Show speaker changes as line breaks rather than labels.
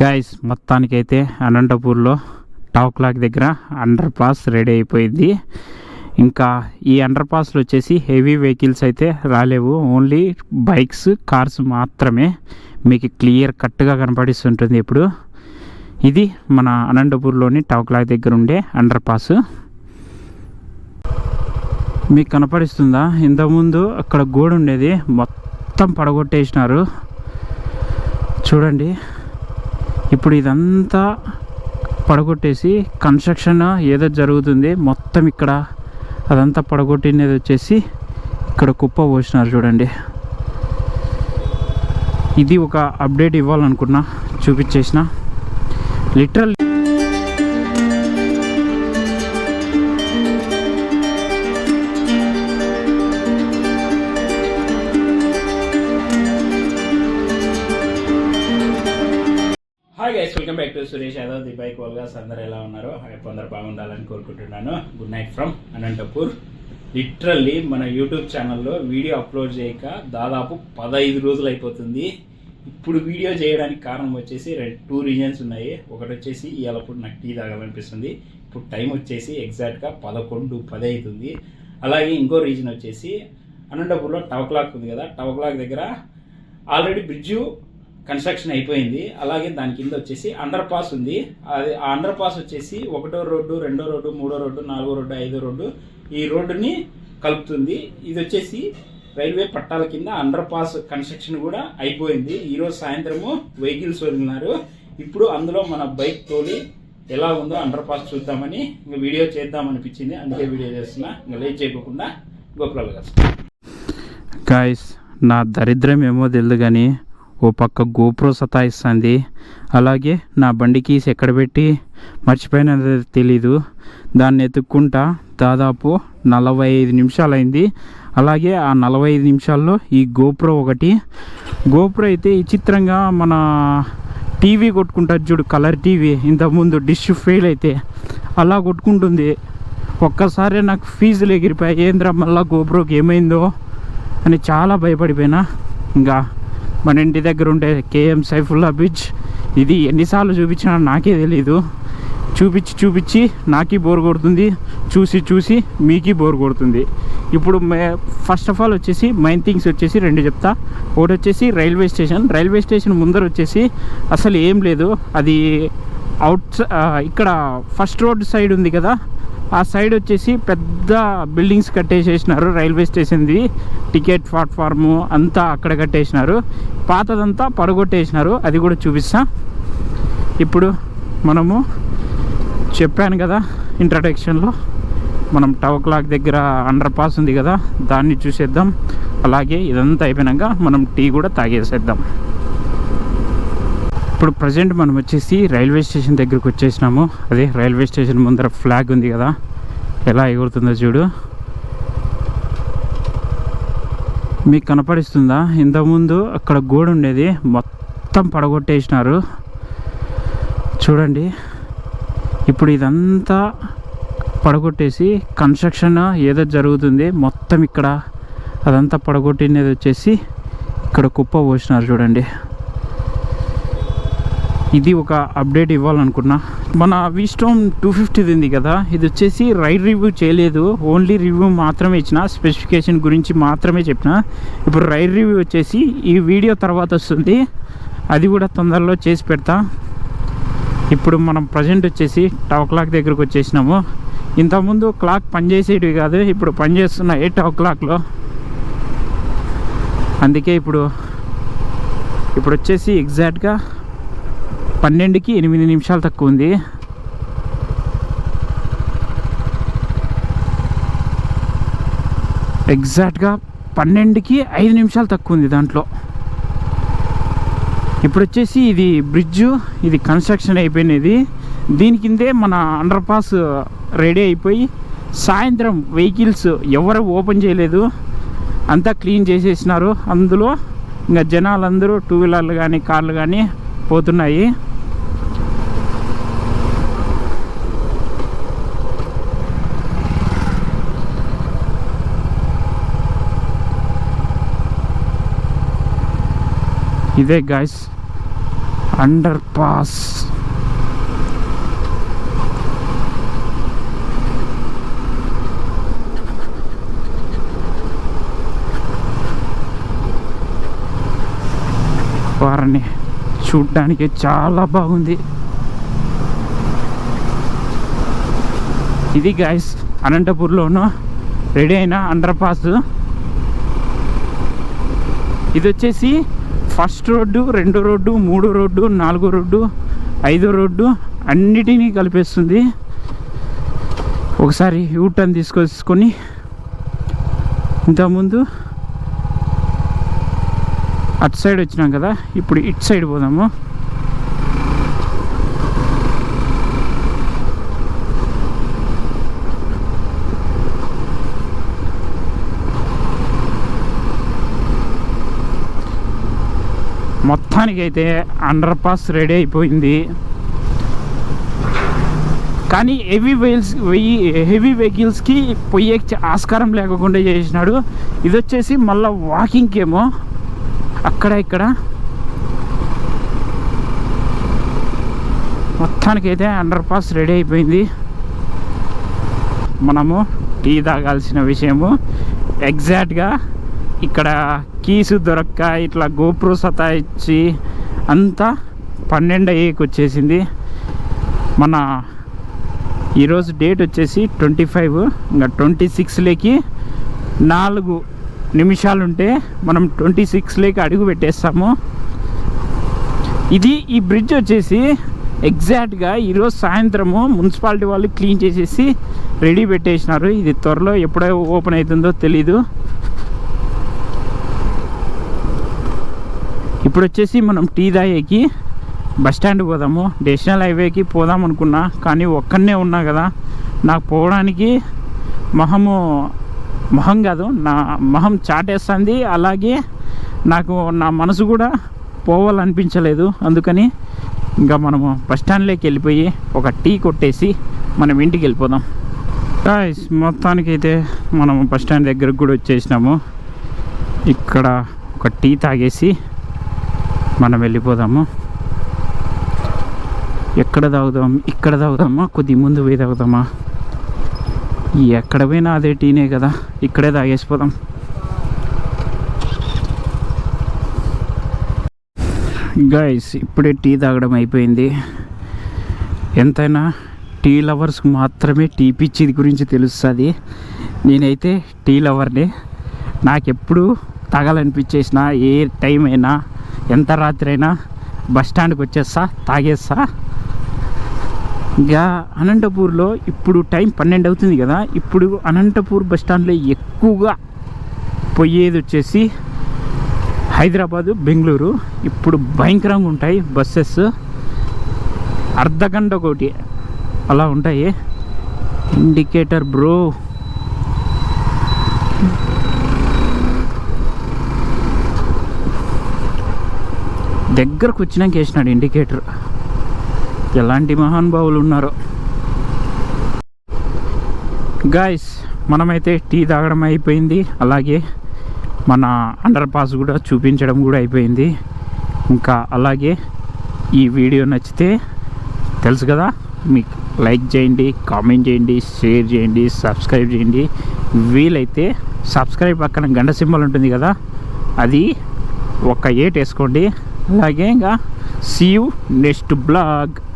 Guys మొత్తానికైతే అనంతపూర్లో tower clock దగ్గర అండర్ పాస్ రెడీ అయిపోయింది. ఇంకా ఈ అండర్ పాస్లో వచ్చేసి హెవీ వెహికల్స్ అయితే రాలేవు. ఓన్లీ బైక్స్ కార్స్ మాత్రమే మీకు క్లియర్ కట్గా కనపడిస్తుంటుంది ఇప్పుడు. ఇది మన అనంతపూర్లోని టావ్ క్లాక్ దగ్గర ఉండే అండర్ పాస్ మీకు కనపడిస్తుందా? ఇంతకుముందు అక్కడ గోడ ఉండేది. మొత్తం పడగొట్టేసినారు. చూడండి. ఇప్పుడు ఇదంతా పడగొట్టేసి కన్స్ట్రక్షన్ ఏదో జరుగుతుంది. మొత్తం ఇక్కడ అదంతా పడగొట్టినది వచ్చేసి ఇక్కడ కుప్ప పోసినారు చూడండి. ఇది ఒక అప్డేట్ ఇవ్వాలనుకున్నా చూపించేసిన. Literal welcome back to Suresh Yadav the colleagues అందరు ఎలా ఉన్నారో? రేపు అందరు బాగుండాలని కోరుకుంటున్నాను. Good night from Anantapur. Literally మన యూట్యూబ్ ఛానల్లో వీడియో అప్లోడ్ చేయక దాదాపు పదహైదు రోజులు అయిపోతుంది. ఇప్పుడు వీడియో చేయడానికి కారణం వచ్చేసి రెండు టూ రీజన్స్ ఉన్నాయి. ఒకటి వచ్చేసి ఇవాళప్పుడు నాకు టీ తాగాలనిపిస్తుంది. ఇప్పుడు టైం వచ్చేసి ఎగ్జాక్ట్గా పదకొండు పది అవుతుంది అలాగే ఇంకో రీజన్ వచ్చేసి అనంతపూర్లో టవ్ క్లాక్ ఉంది కదా టవ్ క్లాక్ దగ్గర ఆల్రెడీ బ్రిడ్జు కన్స్ట్రక్షన్ అయిపోయింది. అలాగే దాని కింద వచ్చేసి అండర్ పాస్ ఉంది. అది ఆ అండర్ పాస్ వచ్చేసి ఒకటో రోడ్డు రెండో రోడ్డు మూడో రోడ్డు నాలుగో రోడ్డు ఐదో రోడ్డు ఈ రోడ్డుని కలుపుతుంది. ఇది వచ్చేసి రైల్వే పట్టాల కింద అండర్ పాస్ కన్స్ట్రక్షన్ కూడా అయిపోయింది. ఈరోజు సాయంత్రము వెహికల్స్ వదిలినారు. ఇప్పుడు అందులో మన బైక్ తోలి ఎలా ఉందో అండర్ పాస్ చూద్దామని ఇంకా వీడియో చేద్దాం అనిపించింది. అందుకే వీడియో చేస్తున్నా. ఇంకా లేట్ చేయకుండా గోపురాలు గారు. గాయస్ నా దరిద్రం ఏమో తెలియదు కానీ ఓ పక్క గోప్రో సతాయిస్తుంది. అలాగే నా బండి కీస్ ఎక్కడ పెట్టి మర్చిపోయినది తెలీదు. దాన్ని ఎత్తుక్కుంటా దాదాపు నలభై ఐదు నిమిషాలైంది. అలాగే ఆ నలభై ఐదు నిమిషాల్లో ఈ గోప్రో ఒకటి. గోప్రో అయితే విచిత్రంగా మన టీవీ కొట్టుకుంటుంది చూడు కలర్ టీవీ. ఇంతకుముందు డిష్ ఫెయిల్ అయితే అలా కొట్టుకుంటుంది. ఒక్కసారి నాకు ఫీజులు ఎగిరిపోయాయి. ఏంద్రా మళ్ళీ గోప్రోకి ఏమైందో అని చాలా భయపడిపోయినా. ఇంకా మన ఇంటి దగ్గర ఉండే కేఎం సైఫుల్లా బీచ్. ఇది ఎన్నిసార్లు చూపించినా నాకే తెలీదు. చూపించి చూపించి నాకి బోర్ కొడుతుంది. చూసి చూసి మీకి బోర్ కొడుతుంది. ఇప్పుడు మే ఫస్ట్ ఆఫ్ ఆల్ వచ్చేసి మెయిన్ థింగ్స్ వచ్చేసి రెండు చెప్తా. ఒకటి వచ్చేసి రైల్వే స్టేషన్. రైల్వే స్టేషన్ ముందర వచ్చేసి అసలు ఏం లేదు. అది అవుట్ ఇక్కడ ఫస్ట్ రోడ్ సైడ్ ఉంది కదా. ఆ సైడ్ వచ్చేసి పెద్ద బిల్డింగ్స్ కట్టేసేసినారు రైల్వే స్టేషన్ది. టికెట్ ప్లాట్ఫార్ము అంతా అక్కడ కట్టేసినారు. పాతదంతా పడగొట్టేసినారు అది కూడా చూపిస్తా. ఇప్పుడు మనము చెప్పాను కదా ఇంట్రడక్షన్లో మనం టవ్ క్లాక్ దగ్గర అండర్ పాస్ ఉంది కదా దాన్ని చూసేద్దాం. అలాగే ఇదంతా అయిపోయినాక మనం టీ కూడా తాగేసేద్దాం. ఇప్పుడు ప్రజెంట్ మనం వచ్చేసి రైల్వే స్టేషన్ దగ్గరకు వచ్చేసినాము. అదే రైల్వే స్టేషన్ ముందర ఫ్లాగ్ ఉంది కదా. ఎలా ఎగురుతుందో చూడు. మీకు కనపడిస్తుందా? ఇంతకుముందు అక్కడ గోడ ఉండేది. మొత్తం పడగొట్టేసినారు. చూడండి. ఇప్పుడు ఇదంతా పడగొట్టేసి కన్స్ట్రక్షన్ ఏదో జరుగుతుంది. మొత్తం ఇక్కడ అదంతా పడగొట్టినది వచ్చేసి ఇక్కడ కుప్ప పోసినారు చూడండి. ఇది ఒక అప్డేట్ ఇవ్వాలనుకున్నా. మన విస్టోమ్ టూ ఫిఫ్టీది ఉంది కదా ఇది వచ్చేసి రైడ్ రివ్యూ చేయలేదు. ఓన్లీ రివ్యూ మాత్రమే ఇచ్చిన స్పెసిఫికేషన్ గురించి మాత్రమే చెప్పిన. ఇప్పుడు రైడ్ రివ్యూ వచ్చేసి ఈ వీడియో తర్వాత వస్తుంది. అది కూడా తొందరలో చేసి పెడతా. ఇప్పుడు మనం ప్రజెంట్ వచ్చేసి టవ్ క్లాక్ దగ్గరకు వచ్చేసినాము. ఇంతకుముందు క్లాక్ పనిచేసేటివి కాదు ఇప్పుడు పనిచేస్తున్నాయి టవ్ క్లాక్లో అందుకే ఇప్పుడు ఇప్పుడు వచ్చేసి ఎగ్జాక్ట్గా పన్నెండుకి ఎనిమిది నిమిషాలు తక్కువ ఉంది. ఎగ్జాక్ట్గా పన్నెండుకి ఐదు నిమిషాలు తక్కువ ఉంది దాంట్లో. ఇప్పుడు వచ్చేసి ఇది బ్రిడ్జ్ ఇది కన్స్ట్రక్షన్ అయిపోయినది. దీని కిందే మన అండర్ పాస్ రెడీ అయిపోయి సాయంత్రం వెహికల్స్ ఎవరు ఓపెన్ చేయలేదు. అంతా క్లీన్ చేసేసినారు. అందులో ఇంకా జనాలందరూ టూ వీలర్లు కానీ కార్లు కానీ పోతున్నాయి. ఇదే గాయస్ అండర్ పాస్ వారిని చూడ్డానికి చాలా బాగుంది. ఇది గాయస్ అనంతపూర్లోనూ రెడీ అయిన అండర్ పాస్ ఇది వచ్చేసి ఫస్ట్ రోడ్డు రెండు రోడ్డు మూడు రోడ్డు నాలుగో రోడ్డు ఐదో రోడ్డు అన్నిటినీ కలిపేస్తుంది. ఒకసారి యూటర్న్ తీసుకొచ్చుకొని ఇంతకుముందు అటు సైడ్ వచ్చినాం కదా ఇప్పుడు ఇటు సైడ్ పోదాము. మొత్తానికైతే అండర్ పాస్ రెడీ అయిపోయింది. కానీ హెవీ వెహిల్స్ హెవీ వెహికల్స్కి పోయే ఆస్కారం లేకుండా చేసినాడు. ఇది వచ్చేసి మళ్ళీ వాకింగ్కి ఏమో. అక్కడ ఇక్కడ. మొత్తానికైతే అండర్ పాస్ రెడీ అయిపోయింది. మనము టీ తాగాల్సిన విషయము. ఎగ్జాక్ట్గా ఇక్కడ కీసు దొరక్క ఇట్లా గోప్రో సతాయిచ్చి అంతా పన్నెండు అయ్యేకి వచ్చేసింది. మన ఈరోజు డేట్ వచ్చేసి ట్వంటీ ఫైవ్ ఇంకా ట్వంటీ సిక్స్లోకి నాలుగు నిమిషాలుంటే మనం ట్వంటీ సిక్స్లోకి అడుగు పెట్టేస్తాము. ఇది ఈ బ్రిడ్జ్ వచ్చేసి ఎగ్జాక్ట్గా ఈరోజు సాయంత్రము మున్సిపాలిటీ వాళ్ళు క్లీన్ చేసేసి రెడీ పెట్టేసినారు. ఇది త్వరలో ఎప్పుడో ఓపెన్ అవుతుందో తెలీదు. ఇప్పుడు వచ్చేసి మనం టీ తాగేకి బస్ స్టాండ్ పోదాము. నేషనల్ హైవేకి పోదాం అనుకున్నా కానీ ఒక్కనే ఉన్నా కదా. నాకు పోవడానికి మొహము మొహం కాదు నా మొహం చాటేస్తుంది. అలాగే నాకు నా మనసు కూడా పోవాలనిపించలేదు. అందుకని ఇంకా మనము బస్ స్టాండ్లోకి వెళ్ళిపోయి ఒక టీ కొట్టేసి మనం ఇంటికి వెళ్ళిపోదాం. గాయస్ మొత్తానికైతే మనం బస్ స్టాండ్ దగ్గరకు కూడా వచ్చేసినాము. ఇక్కడ ఒక టీ తాగేసి మనం వెళ్ళిపోదాము. ఎక్కడ తాగుదాం ఇక్కడ తాగుదామా కొద్ది ముందు పోయి తాగుదామా? ఎక్కడ పోయినా అదే టీనే కదా ఇక్కడే తాగేసిపోదాం. గైస్ ఇప్పుడే టీ తాగడం అయిపోయింది. ఎంతైనా టీ లవర్స్కి మాత్రమే టీ పిచ్చిది గురించి తెలుస్తుంది. నేనైతే టీ లవర్ని. నాకెప్పుడు తాగాలనిపించేసిన ఏ టైం అయినా ఎంత రాత్రి అయినా బస్ స్టాండ్కి వచ్చేస్తా తాగేస్తా. ఇంకా అనంతపూర్లో ఇప్పుడు టైం పన్నెండు అవుతుంది కదా ఇప్పుడు అనంతపూర్ బస్ స్టాండ్లో ఎక్కువగా పోయేది వచ్చేసి హైదరాబాదు బెంగళూరు. ఇప్పుడు భయంకరంగా ఉంటాయి బస్సెస్. అర్ధ గంట ఒకటి అలా ఉంటాయి. ఇండికేటర్ బ్రో దగ్గరకు వచ్చినాక వేసినాడు ఇండికేటర్. ఎలాంటి మహానుభావులు ఉన్నారో. గాయస్ మనమైతే టీ తాగడం అయిపోయింది. అలాగే మన అండర్ పాస్ కూడా చూపించడం కూడా అయిపోయింది. ఇంకా అలాగే ఈ వీడియో నచ్చితే తెలుసు కదా మీకు లైక్ చేయండి కామెంట్ చేయండి షేర్ చేయండి సబ్స్క్రైబ్ చేయండి. వీలైతే సబ్స్క్రైబ్ పక్కన గంట సింబల్ ఉంటుంది కదా అది ఒక ఏట్ వేసుకోండి. लगेगा सी यू नेक्स्ट ब्लॉग